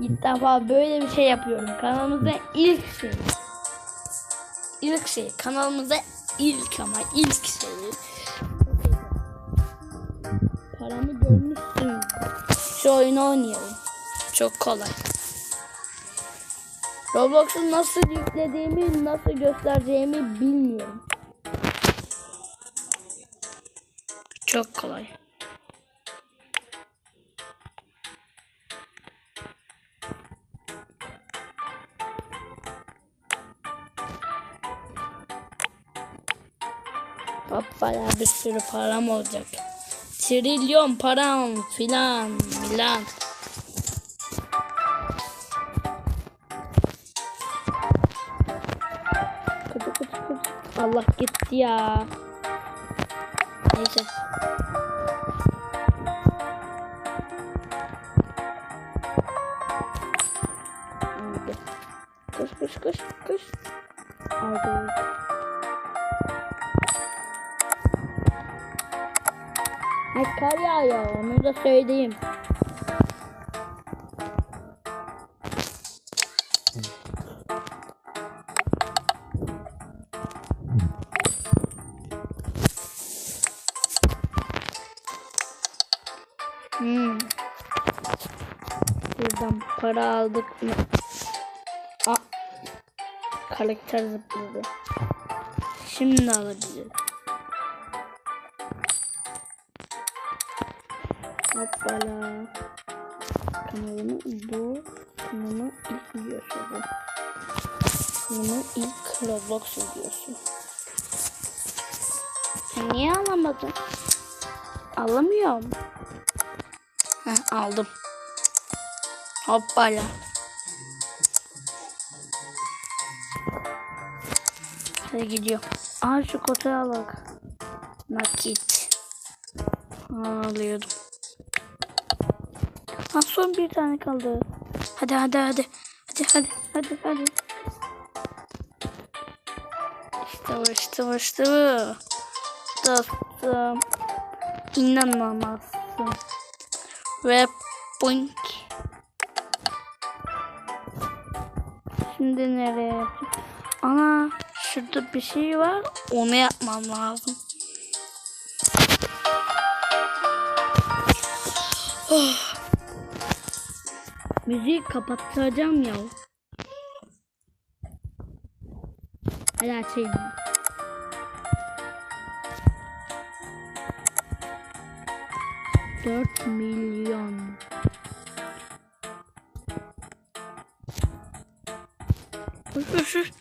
İlk defa böyle bir şey yapıyorum. Kanalımızda ilk şey. İlk şey. Kanalımızda ilk ama ilk şey. Paramı görmüşsün. Şu oyunu oynayalım. Çok kolay. Roblox'u nasıl yüklediğimi, nasıl göstereceğimi bilmiyorum. Çok kolay. Hoppala bir sürü param olacak. Trilyon param filan milan. Allah gitti ya. Neyse. Koş koş koş koş. Aldı. Ay kar yağıyor onu da söyleyeyim. Hmm. Buradan para aldık mı? Aa, karakter zıpladı. Şimdi alabiliriz. Hoppala. Kanalımı bu kanalı ilk videosu bu. Kanalımın ilk Roblox videosu. Niye alamadın? Alamıyorum. Heh, aldım. Hoppala. Hadi gidiyor. Aa şu kotayı alak. Nakit. Aa, alıyordum. Ha son bir tane kaldı. Hadi hadi hadi. Hadi hadi hadi hadi. İşte bu işte bu işte bu. Dostum. İnanamazsın. Ve boink. Şimdi nereye? Ana şurada bir şey var. Onu yapmam lazım. Oh. Müziği kapatacağım ya. Hadi açayım. Dört milyon. Koş koş koş.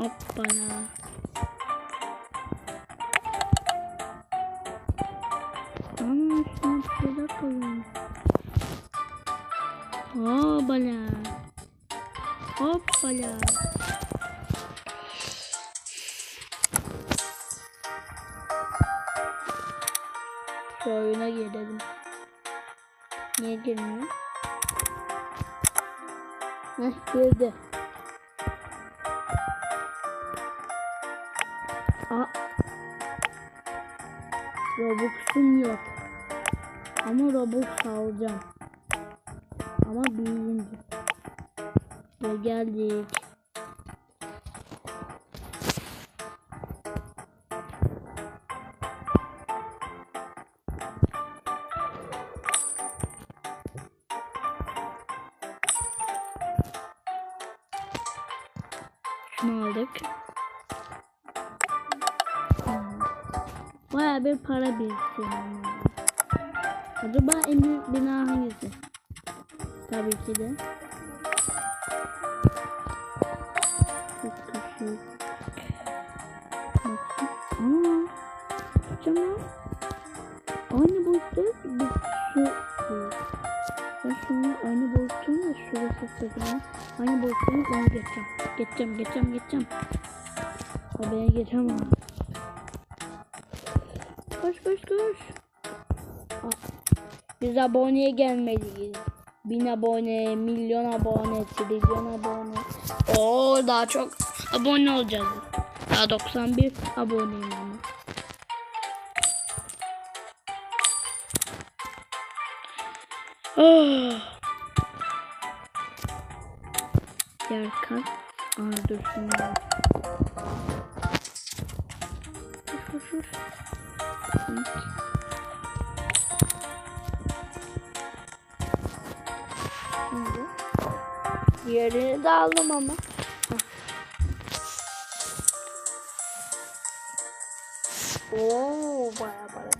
Hoppala. Aa şuna şeyler koyalım. Hoppala. Hoppala. Şu oyuna girelim. Niye girmiyor? Heh girdi. Robux'um yok. Ama Robux alacağım. Ama büyüyünce. Ve geldik. Baya bir para biriktirmem lazım. Acaba en büyük bina hangisi? Tabii ki de. Çok küçük. Aynı boyutta bir şu. Ben şunu aynı boyutunu da şurası sıfırına. Aynı boyutunu onu geçeceğim. Geçeceğim, geçeceğim, geçeceğim. Habere geçemem. Koş koş koş. Aa, Biz aboneye gelmeliyiz. Bin abone, milyon abone, trilyon abone. Oo daha çok abone olacağız. Daha 91 aboneyim ama. Oh. Diğer kat. Aa dur şunu şur şur. Hı. Şimdi. Diğerini de aldım ama. Oo baya baya.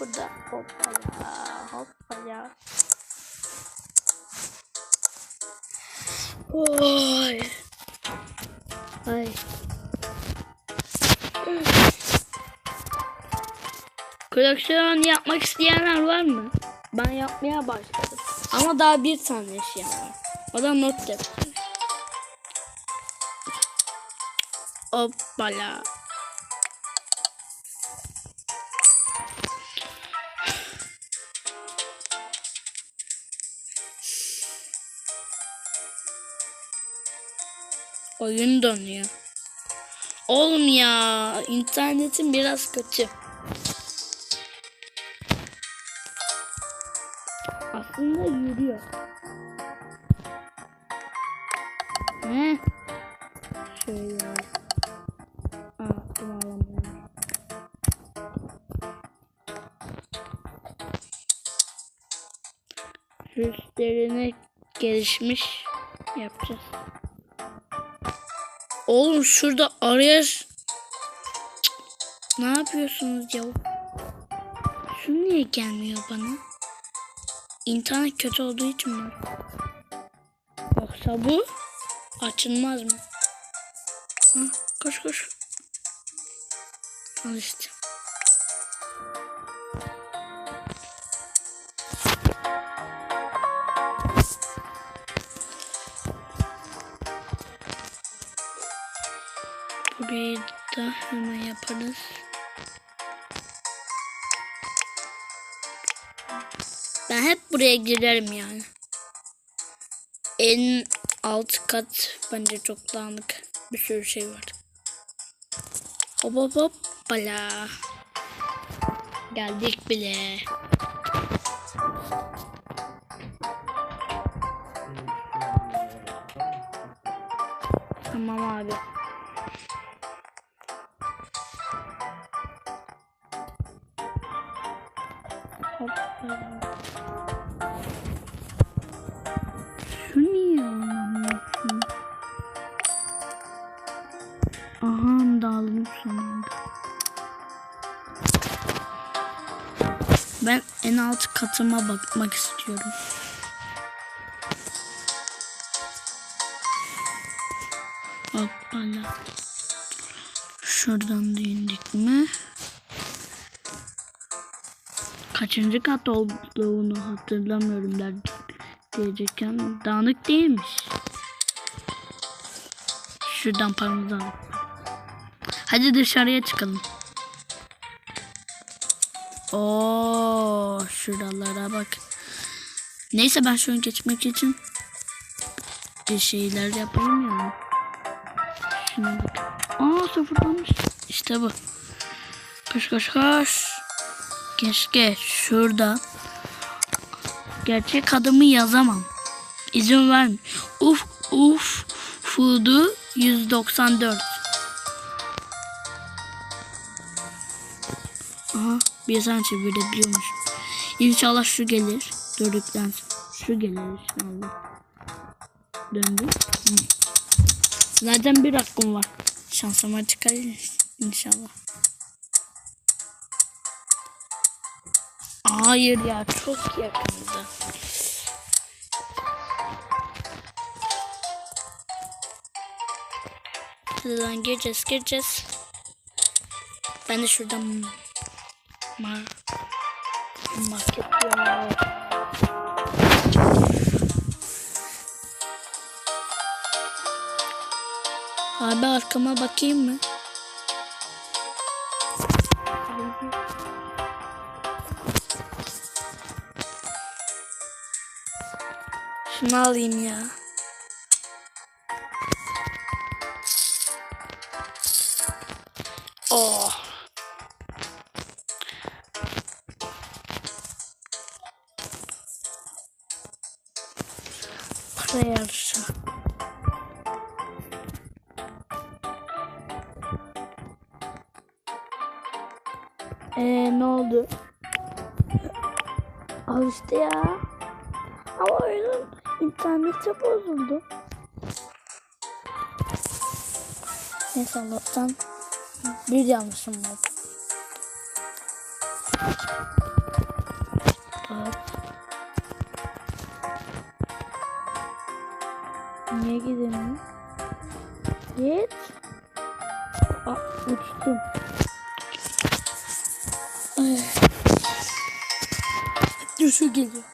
Burada hoppala hoppala. Oy. Ay. Koleksiyon yapmak isteyenler var mı? Ben yapmaya başladım. Ama daha bir tane eşya var. O da not defteri. Hoppala. Oyun donuyor. Oğlum ya internetim biraz kötü. Aslında yürüyor. He? Şöyle. Aa, bunu alamıyorum. Üstlerine gelişmiş yapacağız. Oğlum şurada araya... Cık, Ne yapıyorsunuz ya? Şu niye gelmiyor bana? İnternet kötü olduğu için mi? Yoksa bu açılmaz mı? Ha, koş koş. Al işte. Burayı da hemen yaparız. Ben hep buraya girerim yani. En alt kat bence çok dağınık. Bir sürü şey var. Hop hop hop. Bala. Geldik bile. Tamam abi. Şu niye anlamıyorsun? Aha dağılmış sonunda. Ben en alt katıma bakmak istiyorum. Hoppala. Şuradan da indik mi? Kaçıncı kat olduğunu hatırlamıyorum der diyecekken dağınık değilmiş. Şuradan paramızı alalım. Hadi dışarıya çıkalım. Oo, şuralara bak. Neyse ben şunu geçmek için bir şeyler yapayım yani. Şuna bak. Aa sıfırlanmış. İşte bu. Koş koş koş. Keşke şurada gerçek adımı yazamam. İzin verme. Uf uf Fudu 194. Aha bir sen çevirebiliyormuş. İnşallah şu gelir. Dördükten. Şu gelir inşallah. Döndü. Hı. Zaten bir hakkım var. Şansıma çıkar inşallah. Hayır ya çok yakındı. Hadi lan gireceğiz gireceğiz. Ben de şuradan mar market ya. Abi arkama bakayım mı? Şunu alayım ya. Oh. Para yarışı. Ee, ne oldu? Al işte ya. Ama oyunun interneti bozuldu. Neyse Allah'tan bir yanlışım var. Evet. Niye gidelim? Git. Aa, uçtum. Düşü geliyor.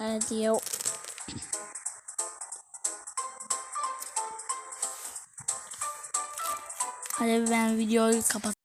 Hadi ya. Hadi ben videoyu kapat.